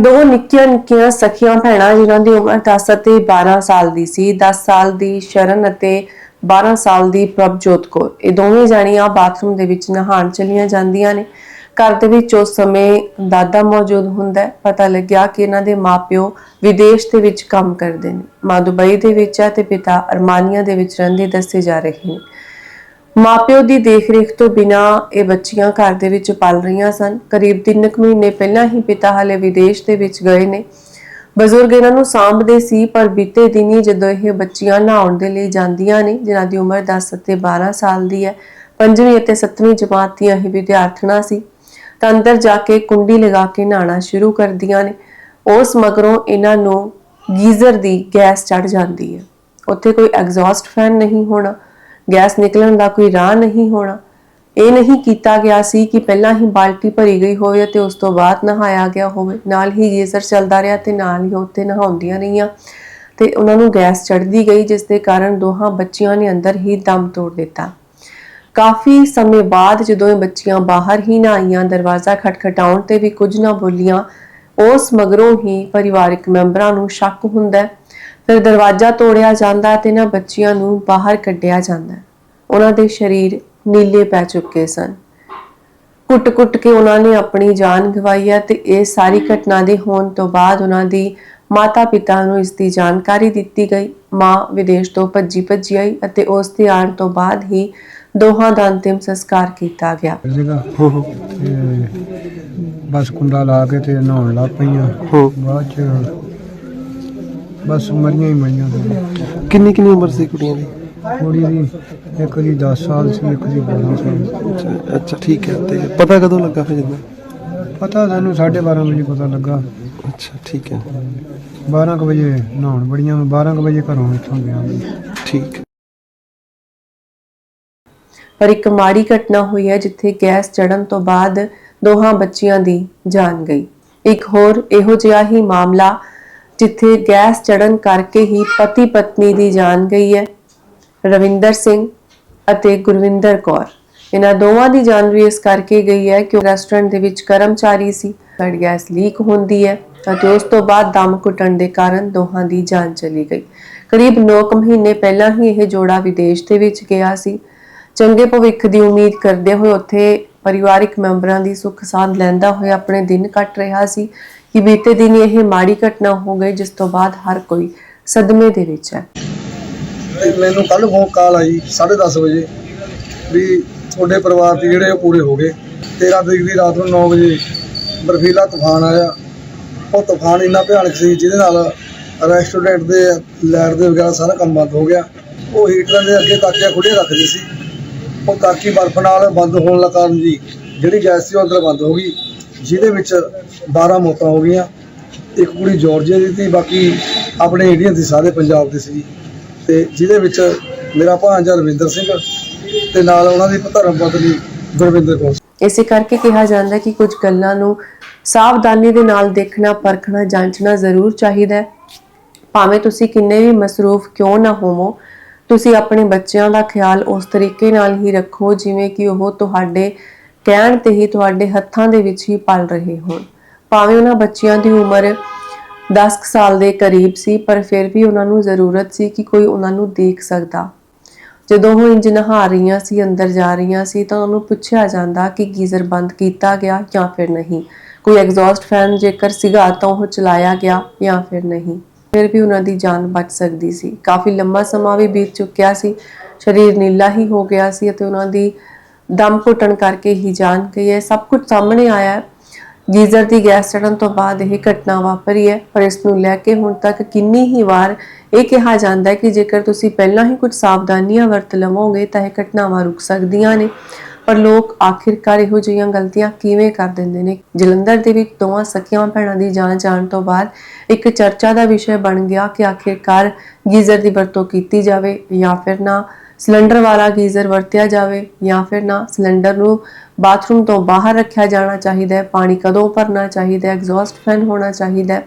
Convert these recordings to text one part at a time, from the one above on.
ਦੋ ਨਿੱਕੀਆਂ ਨਿੱਕੀਆਂ ਸਖੀਆਂ ਭੈਣਾਂ ਜਿਨ੍ਹਾਂ ਦੀ ਉਮਰ 10 ਅਤੇ 12 ਸਾਲ ਦੀ ਸੀ। 10 ਸਾਲ ਦੀ ਸ਼ਰਨ ਅਤੇ 12 ਸਾਲ ਦੀ ਪ੍ਰਭਜੋਤ ਕੌਰ। ਇਹ ਦੋਵੇਂ ਜਾਣੀਆਂ ਬਾਥਰੂਮ ਦੇ ਵਿੱਚ ਨਹਾਉਣ ਚਲੀਆਂ ਜਾਂਦੀਆਂ ਨੇ। ਘਰ ਦੇ ਵਿੱਚ ਉਸ ਸਮੇਂ ਦਾਦਾ ਮੌਜੂਦ ਹੁੰਦਾ ਪਤਾ ਲੱਗਿਆ ਕਿ ਇਹਨਾਂ ਦੇ ਮਾਪਿਓ ਵਿਦੇਸ਼ ਦੇ ਵਿੱਚ ਕੰਮ ਕਰਦੇ ਨੇ। ਮਾਂ ਦੁਬਈ ਦੇ ਵਿੱਚ ਹੈ ਤੇ ਪਿਤਾ ਅਰਮਾਨੀਆ ਦੇ ਵਿੱਚ ਰਹਿੰਦੇ ਦੱਸੇ ਜਾ ਰਹੇ ਨੇ। ਮਾਪਿਓ ਦੀ ਦੇਖਰੇਖ ਤੋਂ ਬਿਨਾ ਇਹ ਬੱਚੀਆਂ ਘਰ ਦੇ ਵਿੱਚ ਪਲ ਰਹੀਆਂ ਸਨ। ਕਰੀਬ 3 ਮਹੀਨੇ ਪਹਿਲਾਂ ਹੀ ਪਿਤਾ ਹਲੇ ਵਿਦੇਸ਼ ਦੇ ਵਿੱਚ ਗਏ ਨੇ। ਬਜ਼ੁਰਗ ਇਹਨਾਂ ਨੂੰ ਸਾਂਭਦੇ ਸੀ, ਪਰ ਬੀਤੇ ਦਿਨੀ ਜਦੋਂ ਇਹ ਬੱਚੀਆਂ ਨਹਾਉਣ ਦੇ ਲਈ ਜਾਂਦੀਆਂ ਨੇ, ਜਿਨ੍ਹਾਂ ਦੀ ਉਮਰ 10 ਅਤੇ 12 ਸਾਲ ਦੀ ਹੈ, ਪੰਜਵੀਂ ਅਤੇ ਸੱਤਵੀਂ ਜਮਾਤ ਦੀਆਂ ਇਹ ਵਿਦਿਆਰਥਣਾਂ ਸੀ। ਤਾਂ ਅੰਦਰ ਜਾ ਕੇ ਕੁੰਡੀ ਲਗਾ ਕੇ ਨਹਾਉਣਾ ਸ਼ੁਰੂ ਕਰਦੀਆਂ ਨੇ। ਉਸ ਮਗਰੋਂ ਇਹਨਾਂ ਨੂੰ ਗੀਜ਼ਰ ਦੀ ਗੈਸ ਚੜ ਜਾਂਦੀ ਹੈ। ਉੱਥੇ ਕੋਈ ਐਗਜ਼ੌਸਟ ਫੈਨ ਨਹੀਂ ਹੋਣਾ। ਗੈਸ ਨਿਕਲਣ ਦਾ ਕੋਈ ਰਾਹ ਨਹੀਂ ਹੋਣਾ ਇਹ ਨਹੀਂ ਕੀਤਾ ਗਿਆ ਸੀ ਕਿ ਪਹਿਲਾਂ ਹੀ ਬਾਲਟੀ ਭਰੀ ਗਈ ਹੋਵੇ ਤੇ ਉਸ ਤੋਂ ਬਾਅਦ ਨਹਾਇਆ ਗਿਆ ਹੋਵੇ ਨਾਲ ਹੀ ਗੀਜ਼ਰ ਚੱਲਦਾ ਰਿਹਾ ਤੇ ਨਾਲ ਹੀ ਉੱਥੇ ਨਹਾਉਂਦੀਆਂ ਰਹੀਆਂ ਤੇ ਉਹਨਾਂ ਨੂੰ ਗੈਸ ਚੜਦੀ ਗਈ, ਜਿਸ ਦੇ ਕਾਰਨ ਦੋਹਾਂ ਬੱਚੀਆਂ ਨੇ ਅੰਦਰ ਹੀ ਦਮ ਤੋੜ ਦਿੱਤਾ ਕਾਫੀ ਸਮੇਂ ਬਾਅਦ ਜਦੋਂ ਇਹ ਬੱਚੀਆਂ ਬਾਹਰ ਹੀ ਨਾ ਆਈਆਂ, ਦਰਵਾਜ਼ਾ ਖਟਖਟਾਉਣ ਤੇ ਵੀ ਕੁਝ ਨਾ ਬੋਲੀਆਂ, ਉਸ ਮਗਰੋਂ ਹੀ ਪਰਿਵਾਰਕ ਮੈਂਬਰਾਂ ਨੂੰ ਸ਼ੱਕ ਹੁੰਦਾ ਹੈ। ਫਿਰ ਦਰਵਾਜ਼ਾ ਤੋੜਿਆ ਜਾਂਦਾ ਤੇ ਨਾ ਬੱਚੀਆਂ ਨੂੰ ਬਾਹਰ ਕੱਢਿਆ ਜਾਂਦਾ। ਉਹਨਾਂ ਦੇ ਸਰੀਰ ਨੀਲੇ ਪੈ ਚੁੱਕੇ ਸਨ। ਕੁੱਟ-ਕੁੱਟ ਕੇ ਉਹਨਾਂ ਨੇ ਆਪਣੀ ਜਾਨ ਗਵਾਈ ਹੈ ਤੇ ਇਹ ਸਾਰੀ ਘਟਨਾ ਦੇ ਹੋਣ ਤੋਂ ਬਾਅਦ ਉਹਨਾਂ ਦੀ ਮਾਤਾ-ਪਿਤਾ ਨੂੰ ਇਸ ਦੀ ਜਾਣਕਾਰੀ ਦਿੱਤੀ ਗਈ। ਮਾਂ ਵਿਦੇਸ਼ ਤੋਂ ਭੱਜੀ ਭੱਜੀ ਆਈ ਅਤੇ ਉਸ ਦੇ ਆਉਣ ਤੋਂ ਬਾਅਦ ਹੀ ਦੋਹਾਂ ਦਾ ਅੰਤਿਮ ਸੰਸਕਾਰ ਕੀਤਾ ਗਿਆ। ਸੀਗਾ ਤੇ ਬਸ ਕੁੰਡਾ ਲਾ ਕੇ ਤੇ ਨਹਾਉਣ ਲੱਗ ਪਈਆਂ। ਬਾਅਦ ਚ ਬਸ ਮਰੀਆਂ ਹੀ ਮਰੀਆਂ। ਕਿੰਨੀ ਕਿੰਨੀ ਉਮਰ ਸੀ ਕੁੜੀਆਂ ਦੀ? ਕੁੜੀ ਦੀ ਇੱਕ ਦੀ 10 ਸਾਲ ਸੀ ਇੱਕ ਦੀ 12 ਸਾਲ ਅੱਛਾ ਅੱਛਾ ਠੀਕ ਹੈ ਤੇ ਪਤਾ ਕਦੋਂ ਲੱਗਾ ਫਿਰ ਜਦੋਂ ਪਤਾ ਸਾਨੂੰ 12:30 ਵਜੇ ਪਤਾ ਲੱਗਾ। ਅੱਛਾ ਠੀਕ ਹੈ। 12 ਕੁ ਵਜੇ ਨਹਾਉਣ ਬੜੀਆਂ 12 ਕੁ ਵਜੇ ਘਰੋਂ ਇੱਥੋਂ ਗਿਆ ਠੀਕ ਪਰ ਇੱਕ ਮਾੜੀ ਘਟਨਾ ਹੋਈ ਹੈ ਜਿੱਥੇ ਗੈਸ ਚੜਨ ਤੋਂ ਬਾਅਦ ਦੋਹਾਂ ਬੱਚੀਆਂ ਦੀ ਜਾਨ ਗਈ। ਇੱਕ ਹੋਰ ਇਹੋ ਜਿਹਾ ਹੀ ਮਾਮਲਾ ਜਿੱਥੇ ਗੈਸ ਚੜਨ ਕਰਕੇ ਹੀ ਪਤੀ ਪਤਨੀ ਦੀ ਜਾਨ ਗਈ ਹੈ, ਰਵਿੰਦਰ ਸਿੰਘ ਅਤੇ ਗੁਰਵਿੰਦਰ ਕੌਰ। ਇਹਨਾਂ ਦੋਵਾਂ ਦੀ ਜਾਨ ਵੀ ਇਸ ਕਰਕੇ ਗਈ ਹੈ ਕਿ ਰੈਸਟੋਰੈਂਟ ਦੇ ਵਿੱਚ ਕਰਮਚਾਰੀ ਸੀ। ਸਾਡੀ ਗੈਸ ਲੀਕ ਹੁੰਦੀ ਹੈ ਅਤੇ ਉਸ ਤੋਂ ਬਾਅਦ ਦਮ ਘੁੱਟਣ ਦੇ ਕਾਰਨ ਦੋਹਾਂ ਦੀ ਜਾਨ ਚਲੀ ਗਈ। ਕਰੀਬ 9 ਮਹੀਨੇ ਪਹਿਲਾਂ ਹੀ ਇਹ ਜੋੜਾ ਵਿਦੇਸ਼ ਦੇ ਵਿੱਚ ਗਿਆ ਸੀ। ਚੰਗੇ ਭਵਿੱਖ ਦੀ ਉਮੀਦ ਕਰਦੇ ਹੋਏ ਉੱਥੇ ਪਰਿਵਾਰਿਕ ਮੈਂਬਰਾਂ ਦੀ ਸੁੱਖ ਸਾਂਦ ਲੈਂਦਾ ਹੋਇਆ ਆਪਣੇ ਦਿਨ ਕੱਟ ਰਿਹਾ ਸੀ। ਕਿ ਬੀਤੇ ਦਿਨ ਇਹ ਮਾੜੀ ਘਟਨਾ ਹੋ ਗਈ, ਜਿਸ ਤੋਂ ਬਾਅਦ ਹਰ ਕੋਈ ਸਦਮੇ ਦੇ ਵਿੱਚ ਹੈ। ਮੈਨੂੰ ਕੱਲ ਫੋਨ ਕਾਲ ਆਈ 10:30 ਵਜੇ ਵੀ ਤੁਹਾਡੇ ਪਰਿਵਾਰ ਦੇ ਜਿਹੜੇ ਉਹ ਪੂਰੇ ਹੋ ਗਏ। 13 ਤਰੀਕ ਦੀ ਰਾਤ ਨੂੰ 9 ਵਜੇ ਬਰਫੀਲਾ ਤੂਫਾਨ ਆਇਆ। ਉਹ ਤੂਫਾਨ ਇੰਨਾ ਭਿਆਨਕ ਸੀ, ਜਿਹਦੇ ਨਾਲ ਰੈਸਟੋਰੈਂਟ ਦੇ ਲਾਈਟ ਦੇ ਵਗੈਰਾ ਸਾਰਾ ਕੰਮ ਬੰਦ ਹੋ ਗਿਆ। ਉਹ ਹੀਟਰਾਂ ਦੇ ਅੱਗੇ ਤਾਕੀਆਂ ਖੁੱਲੀਆਂ ਰੱਖਦੇ ਸੀ। ਉਹ ਤਾਕੀ ਬਰਫ਼ ਨਾਲ ਬੰਦ ਹੋਣ ਦਾ ਕਾਰਨ ਜੀ, ਜਿਹੜੀ ਗੈਸ ਸੀ ਉਹ ਅੰਦਰ ਬੰਦ ਹੋ ਗਈ। ਜਿਹਦੇ ਵਿੱਚ 12 ਮੌਤਾਂ ਹੋ ਗਈਆਂ। ਇੱਕ ਕੁੜੀ ਜਾਰਜੀਆ ਦੀ ਸੀ, ਬਾਕੀ ਆਪਣੇ ਇੰਡੀਅਨ ਸੀ, ਸਾਰੇ ਪੰਜਾਬ ਦੇ ਸੀ। ਤੇ ਜਿਹਦੇ ਵਿੱਚ ਮੇਰਾ ਭਾਂਜਾ ਰਵਿੰਦਰ ਸਿੰਘ ਤੇ ਨਾਲ ਉਹਨਾਂ ਦੀ ਧਰਮ ਪਤਨੀ ਗੁਰਵਿੰਦਰ ਕੌਰ। ਇਸੇ ਕਰਕੇ ਕਿਹਾ ਜਾਂਦਾ ਕਿ ਕੁਝ ਗੱਲਾਂ ਨੂੰ ਸਾਵਧਾਨੀ ਦੇ ਨਾਲ ਦੇਖਣਾ, ਪਰਖਣਾ, ਜਾਂਚਣਾ ਜ਼ਰੂਰ ਚਾਹੀਦਾ ਹੈ। ਭਾਵੇਂ ਤੁਸੀਂ ਕਿੰਨੇ ਵੀ ਮਸਰੂਫ ਕਿਉਂ ਨਾ ਹੋਵੋ, ਤੁਸੀਂ ਆਪਣੇ ਬੱਚਿਆਂ ਦਾ ਖਿਆਲ ਉਸ ਤਰੀਕੇ ਨਾਲ ਹੀ ਰੱਖੋ ਜਿਵੇਂ ਕਿ ਉਹ ਤੁਹਾਡੇ ਕਹਿਣ ਤੇ ਹੀ ਤੁਹਾਡੇ ਹੱਥਾਂ ਦੇ ਵਿੱਚ ਹੀ ਪਲ ਰਹੇ ਹੋਣ। ਭਾਵੇਂ ਉਹਨਾਂ ਬੱਚਿਆਂ ਦੀ ਉਮਰ 10 ਸਾਲ ਦੇ ਕਰੀਬ ਸੀ, ਪਰ ਫਿਰ ਵੀ ਉਹਨਾਂ ਨੂੰ ਜ਼ਰੂਰਤ ਸੀ ਕਿ ਕੋਈ ਉਹਨਾਂ ਨੂੰ ਦੇਖ ਸਕਦਾ। ਜਦੋਂ ਉਹ ਇੰਜ ਨਹਾ ਰਹੀਆਂ ਸੀ, ਅੰਦਰ ਜਾ ਰਹੀਆਂ ਸੀ, ਤਾਂ ਉਹਨੂੰ ਪੁੱਛਿਆ ਜਾਂਦਾ ਕਿ ਗੀਜ਼ਰ ਬੰਦ ਕੀਤਾ ਗਿਆ ਜਾਂ ਫਿਰ ਨਹੀਂ। ਕੋਈ ਐਗਜ਼ੌਸਟ ਫੈਨ ਜੇਕਰ ਸੀਗਾ ਤਾਂ ਉਹ ਚਲਾਇਆ ਗਿਆ ਜਾਂ ਫਿਰ ਨਹੀਂ। ਫਿਰ ਵੀ ਉਹਨਾਂ ਦੀ ਜਾਨ ਬਚ ਸਕਦੀ ਸੀ। ਕਾਫੀ ਲੰਮਾ ਸਮਾਂ ਵੀ ਬੀਤ ਚੁੱਕਿਆ ਸੀ। ਸਰੀਰ ਨੀਲਾ ਹੀ ਹੋ ਗਿਆ ਸੀ ਅਤੇ ਉਹਨਾਂ ਦੀ ਦਮ ਘੁੱਟਣ ਕਰਕੇ ਹੀ ਜਾਨ ਗਈ ਹੈ। ਸਭ ਕੁਝ ਸਾਹਮਣੇ ਆਇਆ ਹੈ। ਗੀਜ਼ਰ ਦੀ ਗੈਸ ਚੜਨ ਤੋਂ ਬਾਅਦ ਇਹ ਘਟਨਾ ਵਾਪਰੀ ਹੈ, ਪਰ ਇਸ ਨੂੰ ਲੈ ਕੇ ਹੁਣ ਤੱਕ ਕਿੰਨੀ ਹੀ ਵਾਰ ਇਹ ਕਿਹਾ ਜਾਂਦਾ ਹੈ ਕਿ ਜੇਕਰ ਤੁਸੀਂ ਪਹਿਲਾਂ ਹੀ ਕੁਝ ਸਾਵਧਾਨੀਆਂ ਵਰਤ ਲਵੋਗੇ ਤਾਂ ਇਹ ਘਟਨਾਵਾਂ ਰੁਕ ਸਕਦੀਆਂ ਨੇ। ਪਰ ਲੋਕ ਆਖਿਰਕਾਰ ਇਹੋ ਜਿਹੀਆਂ ਗਲਤੀਆਂ ਕਿਵੇਂ ਕਰ ਦਿੰਦੇ ਨੇ? ਜਲੰਧਰ ਦੇ ਵਿੱਚ ਦੋਵਾਂ ਸਕੀਆਂ ਭੈਣਾਂ ਦੀ ਜਾਨ ਜਾਣ ਤੋਂ ਬਾਅਦ ਇੱਕ ਚਰਚਾ ਦਾ ਵਿਸ਼ਾ ਬਣ ਗਿਆ ਕਿ ਆਖਿਰਕਾਰ ਗੀਜ਼ਰ ਦੀ ਵਰਤੋਂ ਕੀਤੀ ਜਾਵੇ ਜਾਂ ਫਿਰ ਨਾ। ਸਿਲੰਡਰ ਵਾਲਾ ਗੀਜ਼ਰ ਵਰਤਿਆ ਜਾਵੇ ਜਾਂ ਫਿਰ ਨਾ ਸਿਲੰਡਰ ਨੂੰ ਬਾਥਰੂਮ ਤੋਂ ਬਾਹਰ ਰੱਖਿਆ ਜਾਣਾ ਚਾਹੀਦਾ ਹੈ, ਪਾਣੀ ਕਦੋਂ ਭਰਨਾ ਚਾਹੀਦਾ ਹੈ ਐਗਜ਼ੌਸਟ ਫੈਨ ਹੋਣਾ ਚਾਹੀਦਾ ਹੈ,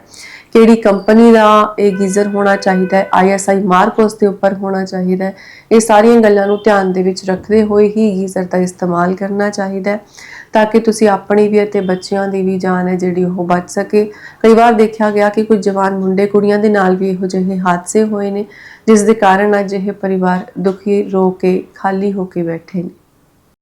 ਕਿਹੜੀ ਕੰਪਨੀ ਦਾ ਇਹ ਗੀਜ਼ਰ ਹੋਣਾ ਚਾਹੀਦਾ ਹੈ ਆਈਐਸਆਈ ਮਾਰਕ ਉਸ ਦੇ ਉੱਪਰ ਹੋਣਾ ਚਾਹੀਦਾ ਹੈ, ਇਹ ਸਾਰੀਆਂ ਗੱਲਾਂ ਨੂੰ ਧਿਆਨ ਦੇ ਵਿੱਚ ਰੱਖਦੇ ਹੋਏ ਹੀ ਗੀਜ਼ਰ ਦਾ ਇਸਤੇਮਾਲ ਕਰਨਾ ਚਾਹੀਦਾ ਹੈ, ਤਾਂ ਕਿ ਤੁਸੀਂ ਆਪਣੀ ਵੀ ਅਤੇ ਬੱਚਿਆਂ ਦੀ ਵੀ ਜਾਨ ਹੈ ਜਿਹੜੀ ਉਹ ਬਚ ਸਕੇ। ਕਈ ਵਾਰ ਦੇਖਿਆ ਗਿਆ ਕਿ ਕੁਝ ਜਵਾਨ ਮੁੰਡੇ ਕੁੜੀਆਂ ਦੇ ਨਾਲ ਵੀ ਇਹੋ ਜਿਹੇ ਹਾਦਸੇ ਹੋਏ ਨੇ ਜਿਸ ਦੇ ਕਾਰਨ ਅੱਜ ਇਹ ਪਰਿਵਾਰ ਦੁਖੀ ਰੋ ਕੇ ਖਾਲੀ ਹੋ ਕੇ ਬੈਠੇ ਨੇ।